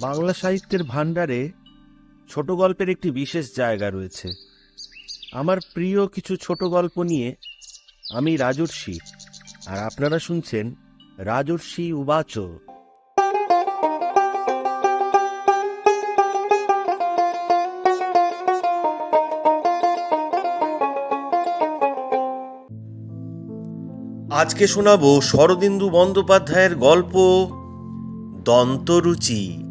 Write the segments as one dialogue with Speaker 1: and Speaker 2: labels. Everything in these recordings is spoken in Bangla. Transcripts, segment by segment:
Speaker 1: বাংলা সাহিত্যের ভাণ্ডারে ছোট গল্পের একটি বিশেষ জায়গা রয়েছে। আমার প্রিয় কিছু ছোট গল্প নিয়ে আমি রাজর্ষি, আর আপনারা শুনছেন রাজর্ষি উবাচ। আজকে শোনাবো শরদিন্দু বন্দ্যোপাধ্যায়ের গল্প দন্তরুচি।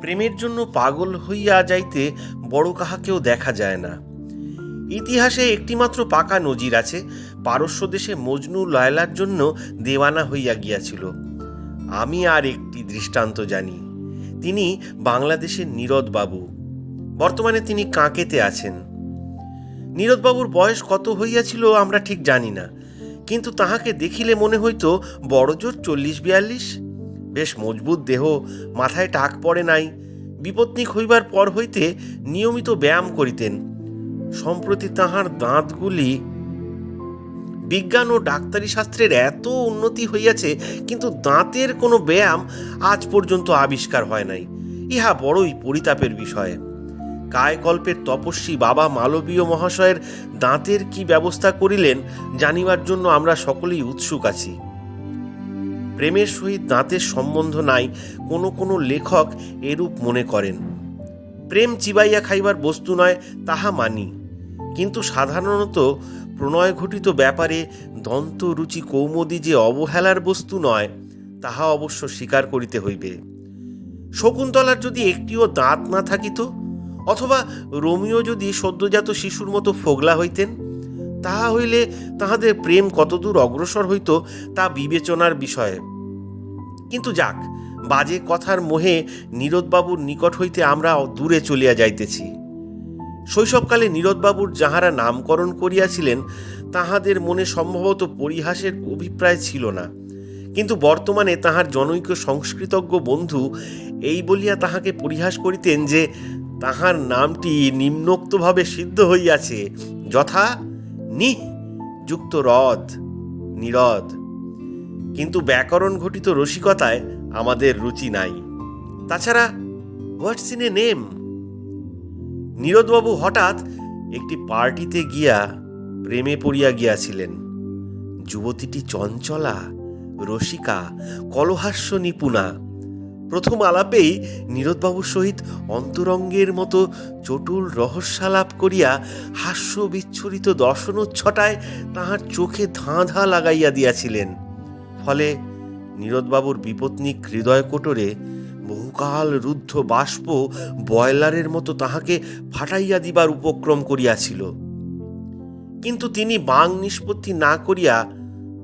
Speaker 1: প্রেমের জন্য পাগল হইয়া যাইতে বড় কাহাকেও দেখা যায় না। ইতিহাসে একটিমাত্র পাকা নজির আছে, পারস্য দেশে মজনু লয়লার জন্য দেওয়ানা হইয়া গিয়াছিল। আমি আর একটি দৃষ্টান্ত জানি, তিনি বাংলাদেশের নীরদবাবু। বর্তমানে তিনি কাঁকেতে আছেন। নীরদবাবুর বয়স কত হইয়াছিল আমরা ঠিক জানি না কিন্তু তাহাকে দেখিলে মনে হইতো বড়জোর চল্লিশ বিয়াল্লিশ? বেশ মজবুত দেহ, মাথায় টাক পড়ে নাই। বিপত্নিক হইবার পর হইতে নিয়মিত ব্যায়াম করিতেন। সম্প্রতি তাহার দাঁতগুলি বিজ্ঞান ও ডাক্তারি শাস্ত্রের এত উন্নতি হইয়াছে, কিন্তু দাঁতের কোনো ব্যায়াম আজ পর্যন্ত আবিষ্কার হয় নাই। ইহা বড়ই পরিতাপের বিষয়। কায়কল্পের তপস্বী বাবা মালবীয় মহাশয়ের দাঁতের কি ব্যবস্থা করিলেন জানিবার জন্য আমরা সকলেই উৎসুক আছি। প্রেমের সহিত দাঁতের সম্বন্ধ নাই, কোনো কোনো লেখক এরূপ মনে করেন, প্রেম চিবাইয়া খাইবার বস্তু নয়, তাহা মানি। কিন্তু সাধারণত প্রণয় ঘটিত ব্যাপারে দন্ত রুচি কৌমদি যে অবহেলার বস্তু নয়, তাহা অবশ্য স্বীকার করিতে হইবে। শকুন্তলার যদি একটিও দাঁত না থাকিত অথবা রোমিও যদি সদ্যজাত শিশুর মতো ফোগলা হইতেন, তাহা হইলে তাহাদের প্রেম কতদূর অগ্রসর হইত তা বিবেচনার বিষয়ে। কিন্তু যাক, বাজে কথার মোহে নীরদবাবুর নিকট হইতে আমরা দূরে চলিয়া যাইতেছি। শৈশবকালে নীরদবাবুর যাহারা নামকরণ করিয়াছিলেন, তাহাদের মনে সম্ভবত পরিহাসের অভিপ্রায় ছিল না। কিন্তু বর্তমানে তাহার জনৈক সংস্কৃতজ্ঞ বন্ধু এই বলিয়া তাহাকে পরিহাস করিতেন যে তাহার নামটি নিম্নোক্তভাবে সিদ্ধ হইয়াছে, যথা নিহ যুক্ত রদ, নীরদ। কিন্তু ব্যাকরণ ঘটিত রসিকতায় আমাদের রুচি নাই। তাছাড়া হোয়াটস ইন এ নেম? নীরদবাবু হঠাৎ একটি পার্টিতে গিয়া প্রেমে পড়িয়া গিয়াছিলেন। যুবতীটি চঞ্চলা, রসিকা, কলহাস্য নিপুণা প্রথম আলাপেই নীরদবাবুর সহিত অন্তরঙ্গের মতো চটুল রহস্যালাপ করিয়া হাস্য বিচ্ছুরিত দর্শনোচ্ছটায় তাহার চোখে ধাঁ ধাঁ লাগাইয়া দিয়াছিলেন। ফলে নীরদবাবুর বিপত্নিক হৃদয় কোটরে বহুকাল রুদ্ধ বাষ্প বয়লারের মতো তাহাকে ফাটাইয়া দিবার উপক্রম করিয়াছিল। কিন্তু তিনি বাং নিষ্পত্তি না করিয়া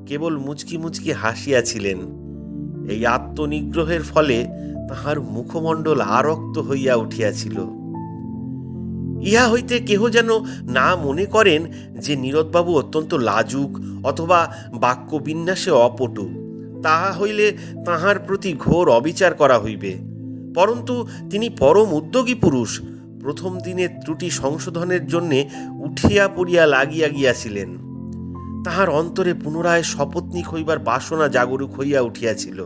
Speaker 1: কেবল মুচকি মুচকি হাসিয়াছিলেন। এই আত্মনিগ্রহের ফলে তাহার মুখমণ্ডল আরক্ত হইয়া উঠিয়াছিল। ইহা হইতে কেহ যেন না মনে করেন যে নীরদবাবু অত্যন্ত লাজুক অথবা বাক্য বিন্যাসে অপটু, তাহা হইলে তাহার প্রতি ঘোর অবিচার করা হইবে। পরন্তু তিনি পরম উদ্যোগী পুরুষ, প্রথম দিনের ত্রুটি সংশোধনের জন্যে উঠিয়া পড়িয়া লাগিয়া গিয়াছিলেন। তাহার অন্তরে পুনরায় শপথনিক হইবার বাসনা জাগরুক হইয়া উঠিয়াছিল।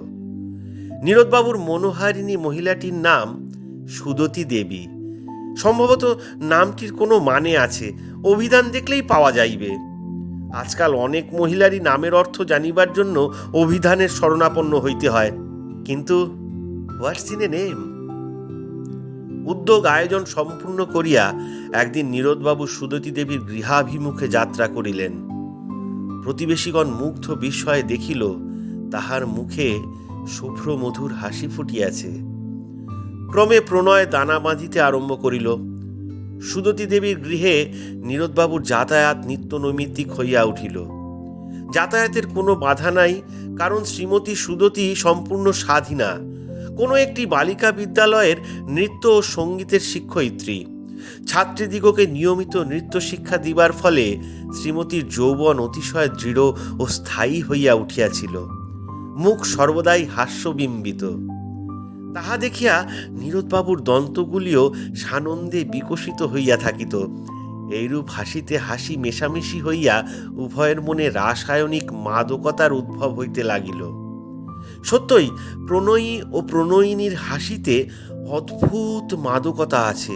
Speaker 1: নীরদবাবুর মনোহারিণী মহিলাটির নাম সুদতী দেবী। সম্ভবত নামটির কোনো মানে আছে, অভিধান দেখলেই পাওয়া যাইবে। আজকাল অনেক মহিলারই নামের অর্থ জানিবার জন্য অভিধানের শরণাপন্ন হইতে হয়, কিন্তু হোয়াটস ইন এ নেম? উদ্যোগ আয়োজন সম্পূর্ণ করিয়া একদিন নীরদবাবু সুদতী দেবীর গৃহাভিমুখে যাত্রা করিলেন। প্রতিবেশীগণ মুগ্ধ বিস্ময়ে দেখিল, তাহার মুখে শুভ্র মধুর হাসি ফুটিয়াছে। ক্রমে প্রণয় দানা বাঁধিতে আরম্ভ করিল। সুদতী দেবীর গৃহে নীরদবাবুর যাতায়াত নিত্য নৈমিত্তিক হইয়া উঠিল। যাতায়াতের কোনো বাধা নাই, কারণ শ্রীমতী সুদতী সম্পূর্ণ স্বাধীনা। কোনো একটি বালিকা বিদ্যালয়ের নৃত্য ও সঙ্গীতের শিক্ষয়িত্রী। ছাত্রীদিগকে নিয়মিত নৃত্য শিক্ষা দিবার ফলে শ্রীমতীর যৌবন অতিশয় দৃঢ় ও স্থায়ী হইয়া উঠিয়াছিল। মুখ সর্বদাই হাস্যবিম্বিত। তাহা দেখিয়া নীরদবাবুর দন্তগুলিও সানন্দে বিকশিত হইয়া থাকিত। এইরূপ হাসিতে হাসি মেশামেশি হইয়া উভয়ের মনে রাসায়নিক মাদকতার উদ্ভব হইতে লাগিল। সত্যই প্রণয়ী ও প্রণয়িনীর হাসিতে অদ্ভুত মাদকতা আছে।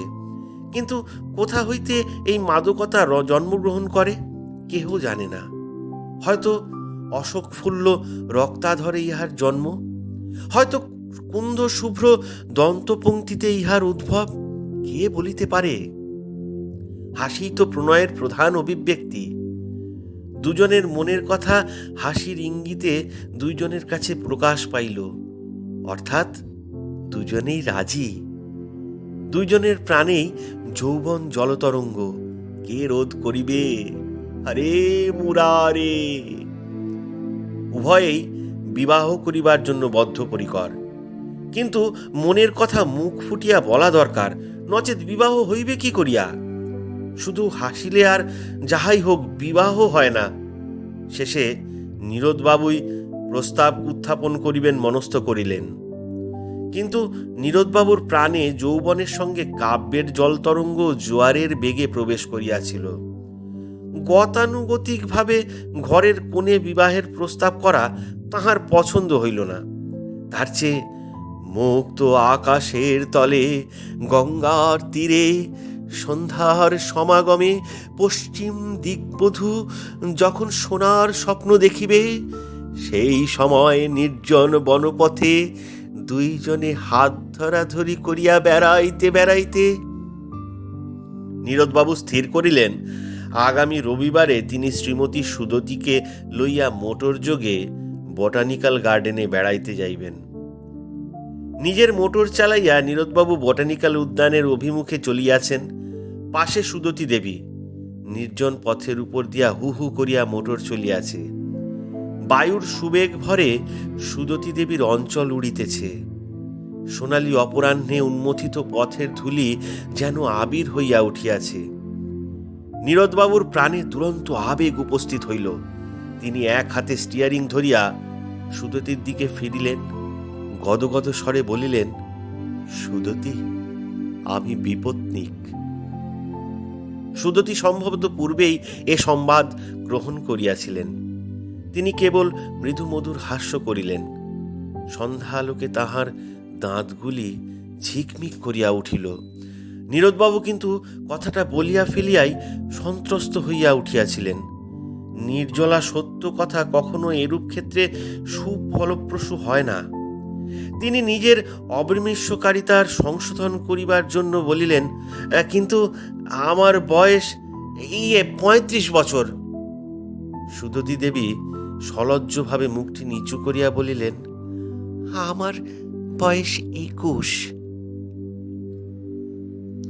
Speaker 1: কিন্তু কোথা হইতে এই মাদকতা জন্মগ্রহণ করে? কেহ জানে না। হয়তো অশোকফুল্ল রক্তাধরে ইহার জন্ম? হয়তো কুন্দ শুভ্র দন্তপঙ্ক্তিতে ইহার উদ্ভব? কে বলিতে পারে? হাসি তো প্রণয়ের প্রধান অভিব্যক্তি। দুজনের মনের কথা হাসির ইঙ্গিতে দুইজনের কাছে প্রকাশ পাইল। অর্থাৎ দুজনেই রাজি। দুইজনের প্রাণেই যৌবন জলতরঙ্গ, কে রোধ করিবে? আরে মুরারে উভয়েই বিবাহ করিবার জন্য বদ্ধপরিকর। কিন্তু মনের কথা মুখ ফুটিয়া বলা দরকার, নচেত বিবাহ হইবে কি করিয়া? শুধু হাসিলে আর যাহাই হোক বিবাহ হয় না। শেষে নীরদবাবুই প্রস্তাব উত্থাপন করিবেন, মনস্থ করিলেন। কিন্তু নীরদবাবুর প্রাণে যৌবনের সঙ্গে কাব্যের জলতরঙ্গ জোয়ারের বেগে প্রবেশ করিয়াছিল। গতানুগতিকভাবে ঘরের কোণে বিবাহের প্রস্তাব করা তাহার পছন্দ হইল না। তার চেয়ে মুক্ত আকাশের তলে, গঙ্গার তীরে, সন্ধ্যার সমাগমে পশ্চিম দিকবধূ যখন সোনার স্বপ্ন দেখিবে, সেই সময় নির্জন বনপথে দুইজনে হাত ধরাধরি করিয়া বেড়াইতে বেড়াইতে নীরদবাবু স্থির করিলেন। আগামী রবিবারে তিনি শ্রীমতী সুদতিকে লইয়া মোটর যোগে বটানিক্যাল গার্ডেনে বেড়াইতে যাইবেন। নিজের মোটর চালাইয়া নীরদবাবু বটানিক্যাল উদ্যানের অভিমুখে চলিয়াছেন। পাশে সুদতী দেবী, নির্জন পথের উপর দিয়া হু হু করিয়া মোটর চলিয়াছে। বায়ুর সুবেগ ভরে সুদতী দেবীর অঞ্চল উড়িতেছে। সোনালি অপরাহ্নে উন্মথিত পথের ধুলি যেন আবির হইয়া উঠিয়াছে। নীরদবাবুর প্রাণে দুরন্ত আবেগ উপস্থিত হইল। তিনি এক হাতে স্টিয়ারিং ধরিয়া সুদতির দিকে ফিরিলেন। গদগদ স্বরে বলিলেন, সুদতি, আমি বিপত্নিক। সুদতি সম্ভবত পূর্বেই এ সংবাদ গ্রহণ করিয়াছিলেন। তিনি কেবল মৃদু মধুর হাস্য করিলেন। সন্ধ্যালোকে তাহার দাঁতগুলি ঝিকমিক করিয়া উঠিল। নীরদবাবু কিন্তু কথাটা বলিয়া ফেলিয়াই সন্ত্রস্ত হইয়া উঠিয়াছিলেন। নির্জলা সত্য কথা কখনো এরূপ ক্ষেত্রে সুফলপ্রসূ হয় না। তিনি নিজের অবিমৃষ্যকারিতার সংশোধন করিবার জন্য বলিলেন "আহ, কিন্তু আমার বয়স এই পঁয়ত্রিশ বছর। সুদতী দেবী সলজ্জভাবে মুখটি নিচু করিয়া বলিলেন, আমার বয়স একুশ।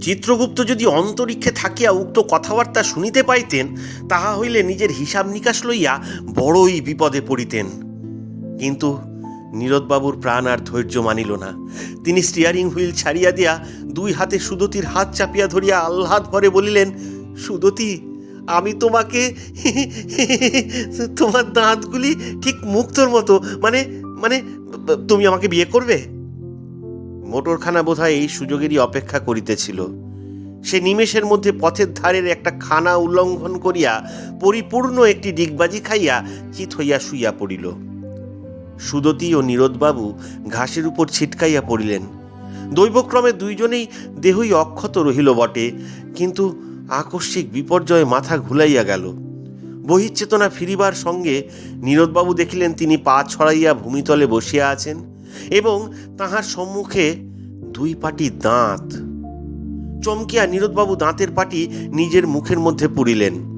Speaker 1: চিত্রগুপ্ত যদি অন্তরিক্ষে থাকিয়া উক্ত কথাবার্তা শুনিতে পাইতেন, তাহা হইলে নিজের হিসাব নিকাশ লইয়া বড়ই বিপদে পড়িতেন। কিন্তু নীরদবাবুর প্রাণ আর ধৈর্য মানিল না। তিনি স্টিয়ারিং হুইল ছাড়িয়া দিয়া দুই হাতে সুদতির হাত চাপিয়া ধরিয়া আহ্লাদ ভরে বলিলেন, সুদতি আমি তোমাকে তোমার দাঁতগুলি ঠিক মুক্তর মতো মানে মানে তুমি আমাকে বিয়ে করবে? মোটরখানা বোধহয় এই সুযোগেরই অপেক্ষা করিতেছিল। সে নিমেষের মধ্যে পথের ধারের একটা খানা উল্লঙ্ঘন করিয়া পরিপূর্ণ একটি ডিগবাজি খাইয়া চিত হইয়া শুইয়া পড়িল। সুদতী ও নীরদবাবু ঘাসের উপর ছিটকাইয়া পড়িলেন। দৈবক্রমে দুইজনেই দেহই অক্ষত রহিল বটে, কিন্তু আকস্মিক বিপর্যয়ে মাথা ঘুলাইয়া গেল। বহিচ্চেতনা ফিরিবার সঙ্গে নীরদবাবু দেখিলেন তিনি পা ছড়াইয়া ভূমিতলে বসিয়া আছেন এবং তাহার সম্মুখে দুই পাটি দাঁত। চমকিয়া নীরদবাবু দাঁতের পাটি নিজের মুখের মধ্যে পুরিলেন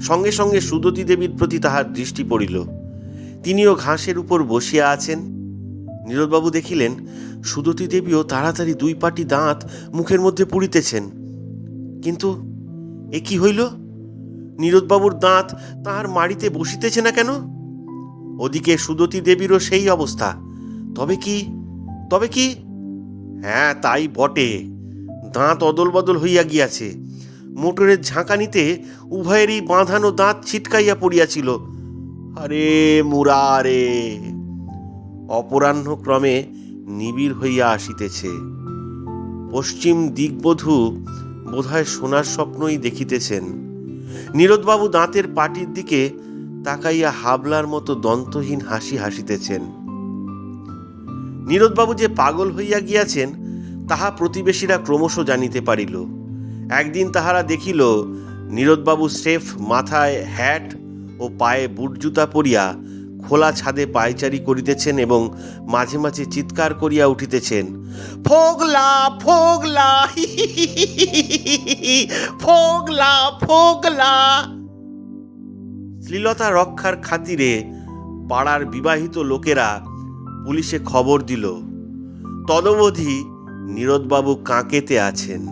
Speaker 1: সঙ্গে সঙ্গে সুদতী দেবীর প্রতি তাহার দৃষ্টি পড়িল। তিনিও ঘাসের উপর বসিয়া আছেন। নীরদবাবু দেখিলেন, সুদতী দেবীও তাড়াতাড়ি দুই পাটি দাঁত মুখের মধ্যে পুড়িতেছেন। কিন্তু এ কি হইল? নীরদবাবুর দাঁত তাহার মাড়িতে বসিতেছে না কেন? ওদিকে সুদতী দেবীরও সেই অবস্থা। তবে কি তবে কি? হ্যাঁ তাই বটে। দাঁত অদল বদল হইয়া গিয়াছে। মোটরের ঝাঁকানিতে উভয়েরই বাঁধানো দাঁত ছিটকাইয়া পড়িয়াছিল। আরে মুরারে অপরাহ্ন ক্রমে নিবিড় হইয়া আসিতেছে। পশ্চিম দিকবধূ বোধহয় সোনার স্বপ্নই দেখিতেছেন। নীরদবাবু দাঁতের পাটির দিকে তাকাইয়া হাবলার মতো দন্তহীন হাসি হাসিতেছেন। নীরদবাবু যে পাগল হইয়া গিয়াছেন, তাহা প্রতিবেশীরা ক্রমশ জানিতে পারিল। একদিন তাহারা দেখিল, নীরদবাবু স্রেফ মাথায় হ্যাট ও পায়ে বুট জুতা পরিয়া খোলা ছাদে পায়চারি করিতেছেন এবং মাঝে মাঝে চিৎকার করিয়া উঠিতেছেন ফোগলা ফোগলা ফোগলা ফোগলা শ্লীলতা রক্ষার খাতিরে পাড়ার বিবাহিত লোকেরা পুলিশে খবর দিল তদবধি নীরদবাবু কাঁকেতে আছেন